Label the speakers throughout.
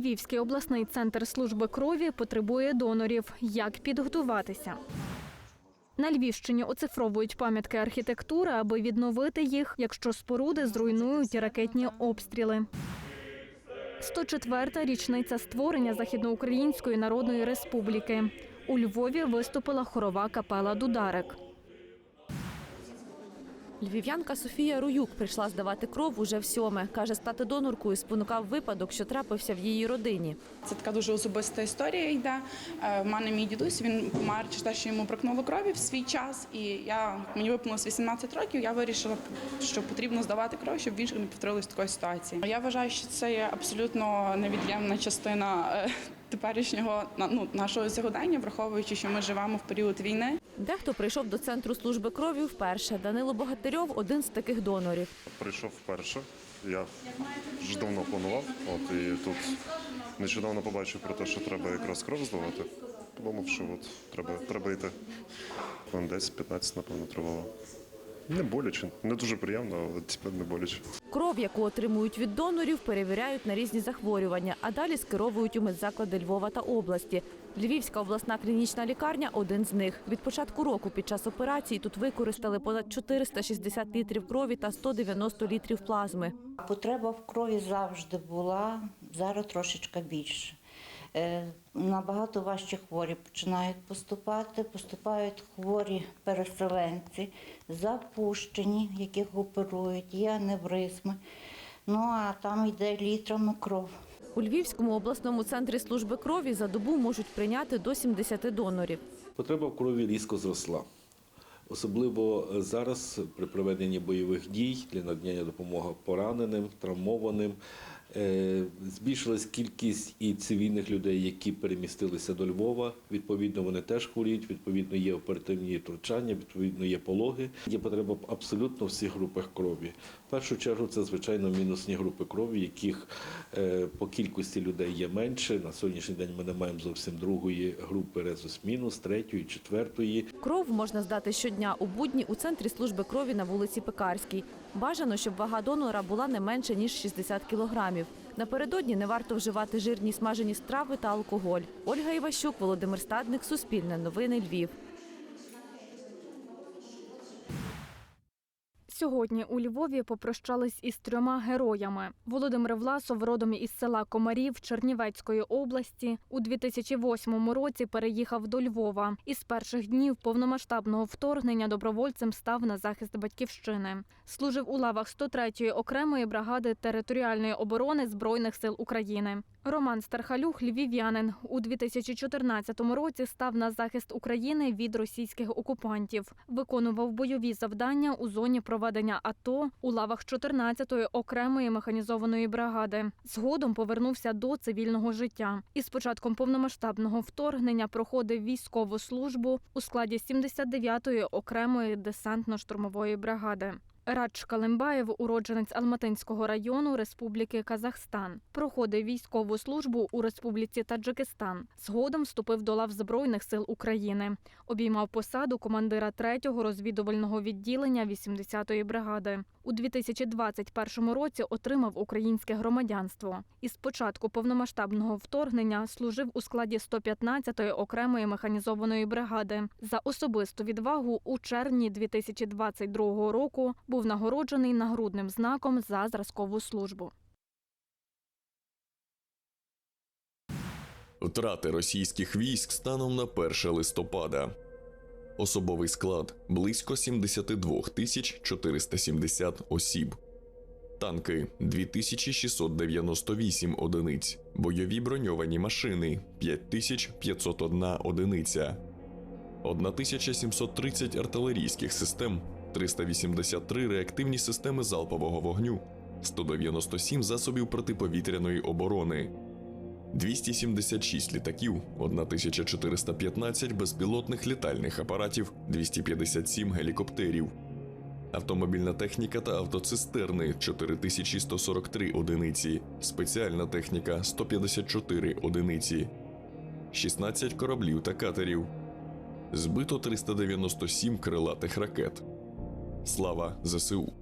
Speaker 1: Львівський обласний центр служби крові потребує донорів. Як підготуватися? На Львівщині оцифровують пам'ятки архітектури, аби відновити їх, якщо споруди зруйнують ракетні обстріли. 104-та річниця створення Західноукраїнської Народної Республіки. У Львові виступила хорова капела Дударик.
Speaker 2: Львів'янка Софія Руюк прийшла здавати кров уже в сьоме. Каже, стати доноркою спонукав випадок, що трапився в її родині.
Speaker 3: Це така дуже особиста історія йде. Е, В мене мій дідусь він помер через те, що йому бракнуло крові в свій час. І я мені виповнилось 18 років. Я вирішила, що потрібно здавати кров, щоб більше не повторилось такої ситуації. Я вважаю, що це є абсолютно невід'ємна частина е, теперішнього на- ну, нашого сьогодення, враховуючи, що ми живемо в період війни.
Speaker 2: Дехто прийшов до центру служби крові вперше. Данило Богатирьов один з таких донорів.
Speaker 4: Прийшов вперше. Я вже давно планував. От і тут нещодавно побачив про те, що треба якраз кров здавати. Подумав, що от треба, треба йти. Хвилин 10-15, напевно, тривало. Не боляче, не дуже приємно, але тепер не боляче.
Speaker 2: Кров, яку отримують від донорів, перевіряють на різні захворювання, а далі скеровують у медзаклади Львова та області. Львівська обласна клінічна лікарня один з них. Від початку року під час операції тут використали понад 460 літрів крові та 190 літрів плазми.
Speaker 5: Потреба в крові завжди була, зараз трошечки більше. Е, Набагато важчі хворі починають поступати. Поступають хворі переселенці, запущені, яких оперують, є аневризми. Ну а там йде літрами кров.
Speaker 2: У Львівському обласному центрі служби крові за добу можуть прийняти до 70 донорів.
Speaker 6: Потреба в крові різко зросла. Особливо зараз при проведенні бойових дій для надання допомоги пораненим, травмованим. Е, Збільшилась кількість і цивільних людей, які перемістилися до Львова. Відповідно, вони теж хворіють, відповідно, є оперативні втручання, відповідно, є пологи. Є потреба абсолютно в всіх групах крові. Першу чергу це, звичайно, мінусні групи крові, яких е, по кількості людей є менше. На сьогоднішній день ми не маємо зовсім другої групи резус мінус, третьої, четвертої.
Speaker 2: Кров можна здати щодня у будні у центрі служби крові на вулиці Пекарській. Бажано, щоб вага донора була не менше ніж 60 кілограмів. Напередодні не варто вживати жирні смажені страви та алкоголь. Ольга Іващук, Володимир Стадник, Суспільне новини Львів.
Speaker 1: Сьогодні у Львові попрощались із трьома героями. Володимир Власов, родом із села Комарів Чернівецької області, у 2008 році переїхав до Львова. Із перших днів повномасштабного вторгнення добровольцем став на захист батьківщини. Служив у лавах 103-ї окремої бригади територіальної оборони Збройних сил України. Роман Стархалюх, львів'янин, у 2014 році став на захист України від російських окупантів. Виконував бойові завдання у зоні проведення АТО у лавах 14-ї окремої механізованої бригади. Згодом повернувся до цивільного життя. І з початком повномасштабного вторгнення проходив військову службу у складі 79-ї окремої десантно-штурмової бригади. Радж Калимбаєв, уродженець Алматинського району Республіки Казахстан, проходив військову службу у Республіці Таджикистан. Згодом вступив до лав Збройних сил України. Обіймав посаду командира 3-го розвідувального відділення 80-ї бригади. У 2021 році отримав українське громадянство. Із початку повномасштабного вторгнення служив у складі 115-ї окремої механізованої бригади. За особисту відвагу у червні 2022 року був нагороджений нагрудним знаком за зразкову службу.
Speaker 7: Втрати російських військ станом на 1 листопада. Особовий склад близько 72 тисяч 470 осіб. Танки 2698 одиниць. Бойові броньовані машини 5501 одиниця. 1730 артилерійських систем, 383 реактивні системи залпового вогню, 197 засобів протиповітряної оборони, 276 літаків, 1415 безпілотних літальних апаратів, 257 гелікоптерів, автомобільна техніка та автоцистерни 4143 одиниці, спеціальна техніка 154 одиниці, 16 кораблів та катерів. Збито 397 крилатих ракет. Слава ЗСУ.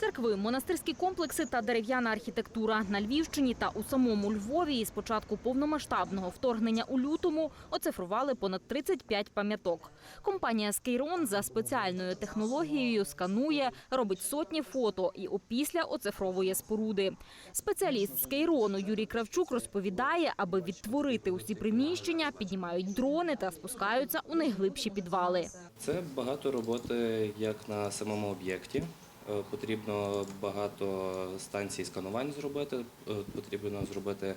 Speaker 8: Церкви, монастирські комплекси та дерев'яна архітектура на Львівщині та у самому Львові із початку повномасштабного вторгнення у лютому оцифрували понад 35 пам'яток. Компанія Скейрон за спеціальною технологією сканує, робить сотні фото і опісля оцифровує споруди. Спеціаліст Скейрону Юрій Кравчук розповідає, аби відтворити усі приміщення, піднімають дрони та спускаються у найглибші підвали.
Speaker 9: Це багато роботи як на самому об'єкті. Е, Потрібно багато станцій сканувань зробити. е, Потрібно зробити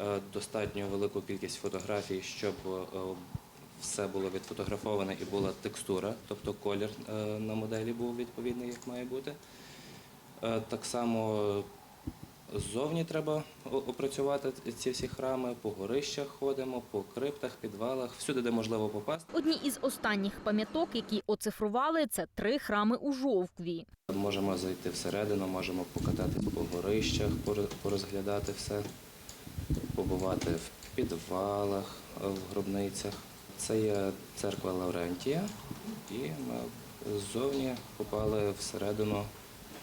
Speaker 9: е, достатньо велику кількість фотографій, щоб все було відфотографоване і була текстура, тобто колір на моделі був відповідний, як має бути. Так само ззовні треба опрацювати ці всі храми, по горищах ходимо, по криптах, підвалах, всюди, де можливо попасти.
Speaker 8: Одні із останніх пам'яток, які оцифрували, це три храми у Жовкві.
Speaker 9: Можемо зайти всередину, можемо покататись по горищах, порозглядати все, побувати в підвалах, в гробницях. Це є церква Лаврентія, і ми ззовні попали всередину.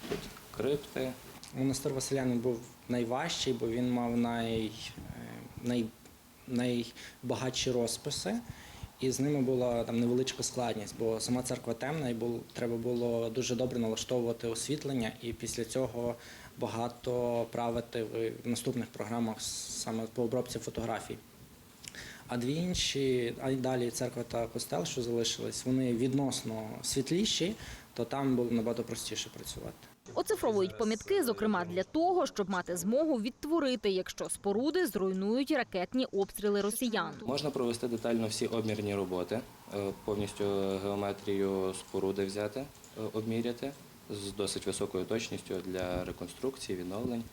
Speaker 9: Тут крипти,
Speaker 10: Монастир Василянин був найважчий, бо він мав най, е, най, найбагатші розписи, і з ними була там невеличка складність, бо сама церква темна, і бул, треба було дуже добре налаштовувати освітлення, і після цього багато правити в наступних програмах саме по обробці фотографій. А дві інші, а й далі церква та костел, що залишились, вони відносно світліші, то там було набагато простіше працювати.
Speaker 8: Оцифровують пам'ятки, зокрема для того, щоб мати змогу відтворити, якщо споруди зруйнують ракетні обстріли росіян.
Speaker 9: Можна провести детально всі обмірні роботи, е, повністю геометрію споруди взяти, е, обміряти з досить високою точністю для реконструкції, відновлень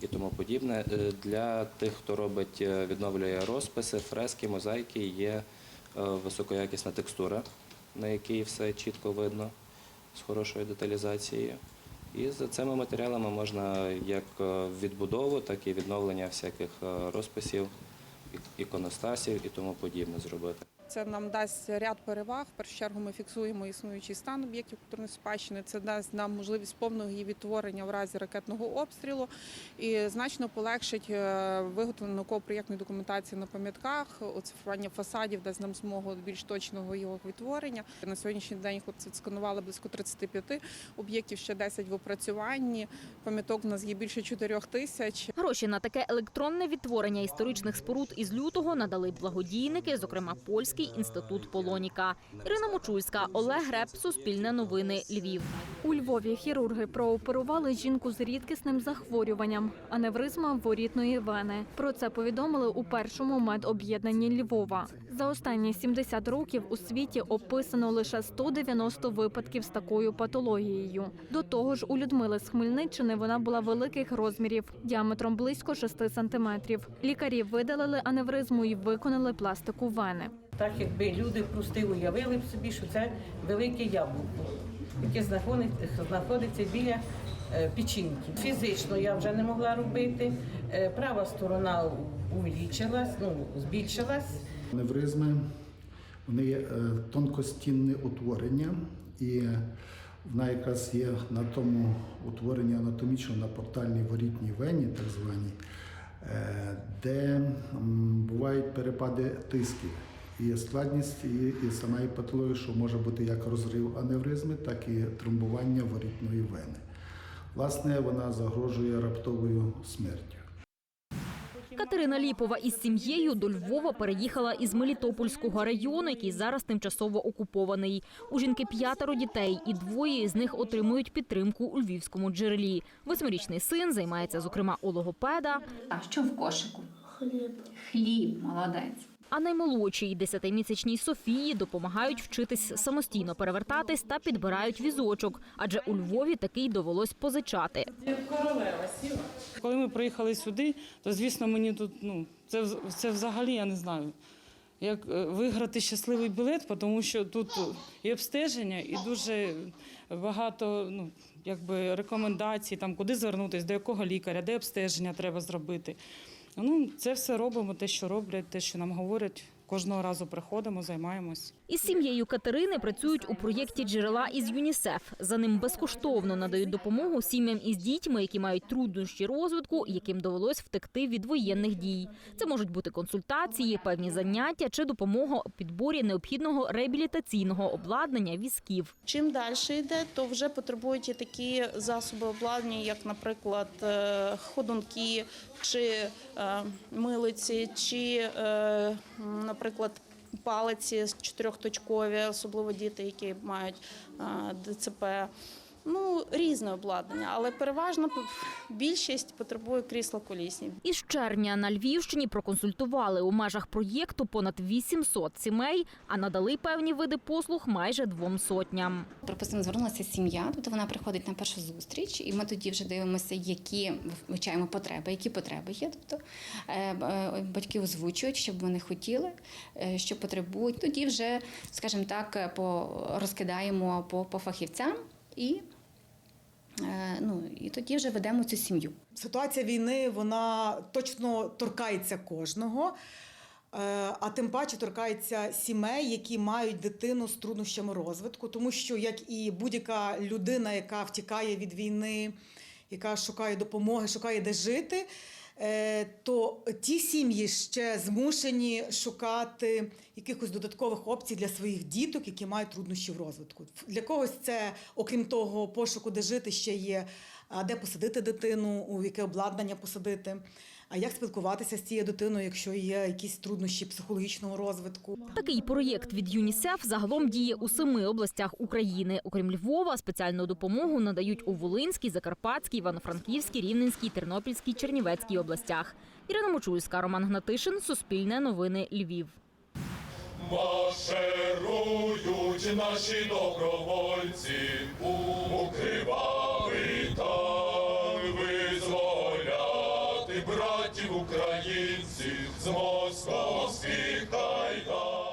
Speaker 9: і тому подібне. Е, Для тих, хто робить, е, відновлює розписи, фрески, мозаїки, є е, високоякісна текстура, на якій все чітко видно з хорошою деталізацією. І за цими матеріалами можна як е, відбудову, так і відновлення всяких е, розписів, іконостасів і тому подібне зробити.
Speaker 11: Це нам дасть ряд переваг. В першу чергу ми фіксуємо існуючий стан об'єктів культурної спадщини. Це дасть нам можливість повного її відтворення в разі ракетного обстрілу і значно полегшить е, виготовлення науково-проєктної документації на пам'ятках, оцифрування фасадів дасть нам змогу більш точного його відтворення. На сьогоднішній день хлопці сканували близько 35 об'єктів, ще 10 в опрацюванні. Пам'яток в нас є більше 4 тисяч.
Speaker 8: Гроші на таке електронне відтворення історичних споруд із лютого надали благодійники, зокрема польський інститут Полоніка. Ірина Мочульська, Олег Греб, Суспільне новини, Львів.
Speaker 1: У Львові хірурги прооперували жінку з рідкісним захворюванням аневризма ворітної вени. Про це повідомили у першому медоб'єднанні Львова. За останні 70 років у світі описано лише 190 випадків з такою патологією. До того ж, у Людмили з Хмельниччини вона була великих розмірів, діаметром близько 6 сантиметрів. Лікарі видалили аневризму і виконали пластику вени.
Speaker 12: Так якби люди просто уявили б собі, що це велике яблуко, яке знаходиться, біля е, печінки. Фізично я вже не могла робити. Е, Права сторона увеличилась, ну, збільшилась.
Speaker 13: Невризми вони є е, тонкостінне утворення, і вона якраз є на тому утворенні анатомічно на портальній ворітній вені, так званій, де бувають перепади тисків. І складність і, і сама і патологія, що може бути як розрив аневризми, так і тромбування ворітної вени. Власне, вона загрожує раптовою смертю.
Speaker 8: Катерина Ліпова із сім'єю до Львова переїхала із Мелітопольського району, який зараз тимчасово окупований. У жінки п'ятеро дітей, і двоє з них отримують підтримку у львівському джерелі. Восьмирічний син займається, зокрема, у логопеда.
Speaker 14: А що в кошику? Хліб. Хліб, молодець.
Speaker 8: А наймолодшій десятимісячній Софії допомагають вчитись самостійно перевертатись та підбирають візочок, адже у Львові такий довелось позичати.
Speaker 15: Коли ми приїхали сюди, то звісно мені тут ну це це взагалі я не знаю. Як е, виграти щасливий білет, тому що тут і обстеження, і дуже багато ну, якби рекомендацій, там куди звернутися, до якого лікаря, де обстеження треба зробити. Ну, це все робимо, те, що роблять, те, що нам говорять, кожного разу приходимо, займаємось.
Speaker 8: Із сім'єю Катерини працюють у проєкті джерела із ЮНІСЕФ. За ним безкоштовно надають допомогу сім'ям із дітьми, які мають труднощі розвитку, яким довелось втекти від воєнних дій. Це можуть бути консультації, певні заняття чи допомога у підборі необхідного реабілітаційного обладнання візків.
Speaker 16: Чим далі йде, то вже потребують і такі засоби обладнання, як, наприклад, е, ходунки чи е, милиці, чи, е, м, наприклад, палиці чотирьохточкові, особливо діти, які мають е, ДЦП. Ну, різне обладнання, але переважно більшість потребує крісла колісні.
Speaker 8: Із червня на Львівщині проконсультували у межах проєкту понад 800 сімей, а надали певні види послуг майже двом сотням.
Speaker 14: Припустимо, звернулася сім'я, тобто вона приходить на першу зустріч, і ми тоді вже дивимося, які вивчаємо потреби, які потреби є. Тобто е, е, батьки озвучують, що б вони хотіли, е, що потребують. Тоді вже, скажімо так, по розкидаємо по, по фахівцям і. Е, Ну і тоді вже ведемо цю сім'ю.
Speaker 17: Ситуація війни вона точно торкається кожного, е, а тим паче торкається сімей, які мають дитину з труднощами розвитку, тому що як і будь-яка людина, яка втікає від війни, яка шукає допомоги, шукає де жити. Е, То ті сім'ї ще змушені шукати якихось додаткових опцій для своїх діток, які мають труднощі в розвитку. Для когось це, окрім того, пошуку, де жити, ще є де посадити дитину, у яке обладнання посадити, а як спілкуватися з цією дитиною, якщо є якісь труднощі психологічного розвитку.
Speaker 8: Такий проєкт від ЮНІСЕФ загалом діє у семи областях України. Окрім Львова, спеціальну допомогу надають у Волинській, Закарпатській, Івано-Франківській, Рівненській, Тернопільській, Чернівецькій областях. Ірина Мочульська, Роман Гнатишин, Суспільне новини Львів.
Speaker 18: Марширують наші добровольці у з московських кайдан.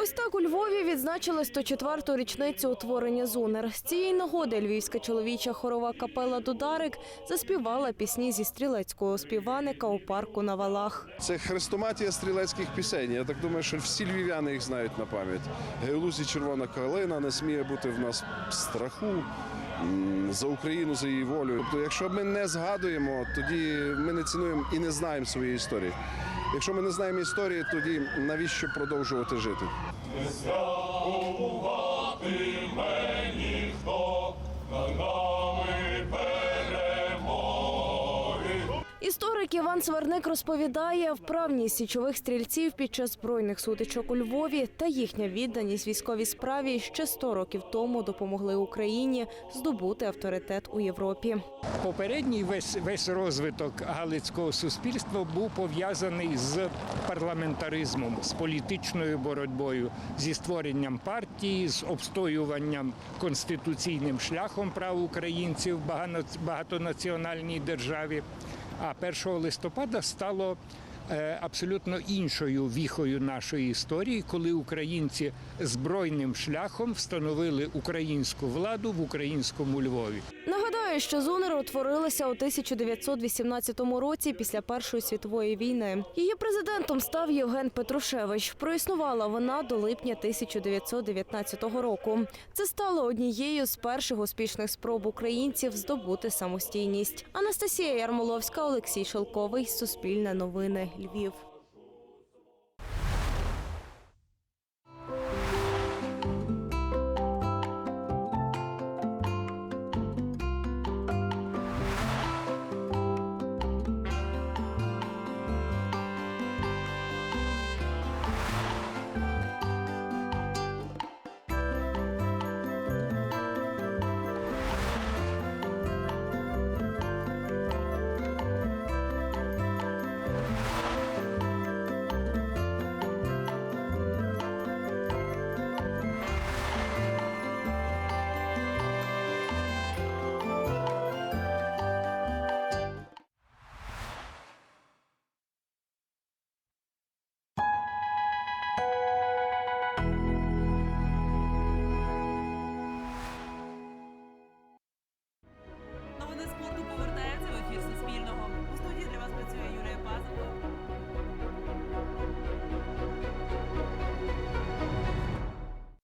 Speaker 19: Ось так у Львові відзначили 104-ту річницю утворення ЗУНЕР. З цієї нагоди львівська чоловіча хорова капела Дударик заспівала пісні зі стрілецького співаника у парку на валах.
Speaker 20: Це хрестоматія стрілецьких пісень. Я так думаю, що всі львів'яни їх знають на пам'ять. Геолузі червона калина не сміє бути в нас страху. За Україну, за її волю. Тобто, якщо ми не згадуємо, тоді ми не цінуємо і не знаємо своєї історії. Якщо ми не знаємо історії, тоді навіщо продовжувати жити?
Speaker 18: Не мені хто над
Speaker 19: Історик Іван Сварник розповідає, вправність січових стрільців під час збройних сутичок у Львові та їхня відданість військовій справі ще 100 років тому допомогли Україні здобути авторитет у Європі.
Speaker 21: Попередній весь весь розвиток галицького суспільства був пов'язаний з парламентаризмом, з політичною боротьбою, зі створенням партії, з обстоюванням конституційним шляхом прав українців в багатонаціональній державі. А 1 листопада стало абсолютно іншою віхою нашої історії, коли українці збройним шляхом встановили українську владу в українському Львові.
Speaker 19: Нагадаю, що ЗУНЕР утворилася у 1918 році після Першої світової війни. Її президентом став Євген Петрушевич. Проіснувала вона до липня 1919 року. Це стало однією з перших успішних спроб українців здобути самостійність. Анастасія Ярмоловська, Олексій Шелковий, Суспільне новини, Львів.